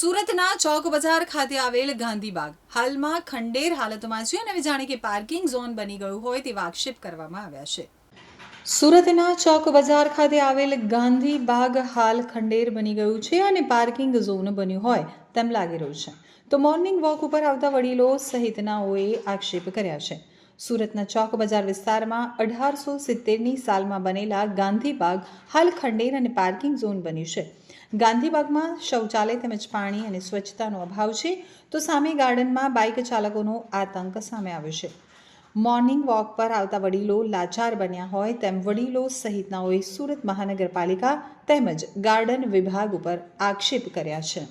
સુરતના ચોક બજાર ખાતે આવેલ ગાંધીબાગ હાલમાં ખંડેર હાલતમાં છે અને જાણે કે પાર્કિંગ ઝોન બની ગયું હોય તેવા આક્ષેપ કરવામાં આવ્યા છે. સુરતના ચોક બજાર ખાતે આવેલ ગાંધીબાગ હાલ ખંડેર બની ગયું છે અને પાર્કિંગ ઝોન બન્યું હોય તેમ લાગી રહ્યું છે. તો મોર્નિંગ વોક ઉપર આવતા વડીલો સહિતનાઓએ આક્ષેપ કર્યા છે. સુરતના ચોક બજાર વિસ્તારમાં અઢારસો સિત્તેરની સાલમાં બનેલા ગાંધીબાગ હાલ ખંડેર અને પાર્કિંગ ઝોન બન્યું છે. ગાંધીબાગમાં શૌચાલય તેમજ પાણી અને સ્વચ્છતાનો અભાવ છે તો સામે ગાર્ડનમાં બાઇક ચાલકોનો આતંક સામે આવ્યો છે. મોર્નિંગ વોક પર આવતા વડીલો લાચાર બન્યા હોય તેમ વડીલો સહિતનાઓએ સુરત મહાનગરપાલિકા તેમજ ગાર્ડન વિભાગ ઉપર આક્ષેપ કર્યા છે.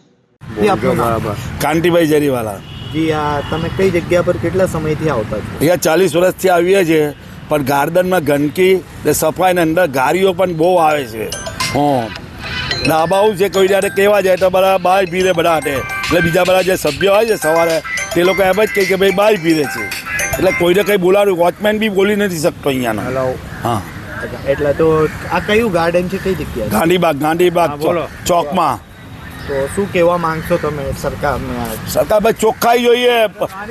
કાંતિભાઈ જરીવાલા જી આ તમે કઈ જગ્યા પર કેટલા સમયથી આવતા છો? અહીંયા ચાલીસ વર્ષથી આવીએ છીએ પણ ગાર્ડનમાં ગંદકી ને સફાઈને અંદર ગારીઓ પણ બહુ આવે છે. હં. ડાબાઓ છે કોઈ જ્યારે કહેવા જાય તો બધા બાય પીરે બધા હાટે. એટલે બીજા બધા જે સભ્ય હોય છે સવારે તે લોકો એમ જ કહે કે ભાઈ બાય પીરે છે. એટલે કોઈને કંઈ બોલાવ્યું વોચમેન બી બોલી નથી શકતો અહીંયાનો. હા. એટલે તો આ કયું ગાર્ડન છે? કઈ જગ્યા ગાંધીબાગ ગાંધીબાગ ચોકમાં. તો શું કહેવા માંગશો તમે સરકારને સરકાર ભાઈ ચોખ્ખાઈ જોઈએ.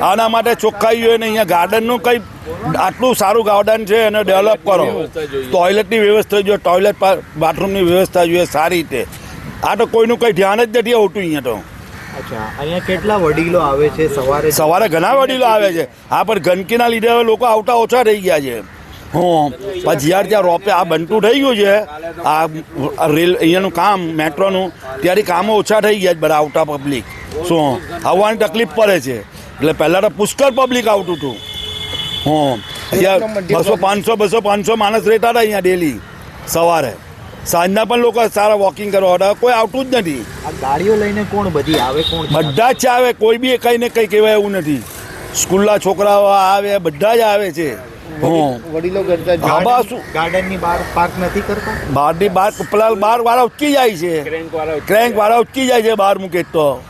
આના માટે ચોખ્ખાઈ જોઈએ ને અહીંયા ગાર્ડનનું કંઈ આટલું સારું ગાર્ડન છે એને ડેવલપ કરો. ટોયલેટની વ્યવસ્થા જોઈએ. ટોયલેટ બાથરૂમની વ્યવસ્થા જોઈએ સારી રીતે. આ તો કોઈનું કંઈ ધ્યાન જ નથી આવતું અહીંયા તો. અચ્છા. અહીંયા કેટલા વડીલો આવે છે? સવારે સવારે ઘણા વડીલો આવે છે. હા પણ ગંદકીના લીધે હવે લોકો આવતા ઓછા થઈ ગયા છે. હું પછી જ્યારે ત્યાં રોપે આ બનતું થઈ ગયું છે આ રેલ અહીંયાનું કામ મેટ્રોનું ત્યારે કામો ઓછા થઈ ગયા છે બધા આવતા પબ્લિક શું આવવાની તકલીફ પડે છે. એટલે પહેલાં તો પુષ્કળ પબ્લિક આવતું હતું. હું અહીંયા બસો પાંચસો બસો પાંચસો માણસ રહેતા હતા અહીંયા ડેલી સવારે. સાંજના પણ લોકો સારા વોકિંગ કરવા હતા કોઈ આવતું જ નથી. ગાડીઓ લઈને કોણ બધી આવે કોણ બધા જ આવે કોઈ બી કંઈ ને કંઈ કહેવાય એવું નથી. સ્કૂલના છોકરાઓ આવે બધા જ આવે છે. વડીલો કરતા? ગાર્ડનની બહાર પાર્ક નથી કરતા? બહારની બહાર પેલા બાર વાળા ઉચકી જાય છે. ક્રેન્ક વાળા ઉચકી જાય. છે બહાર મૂકે તો.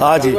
હાજી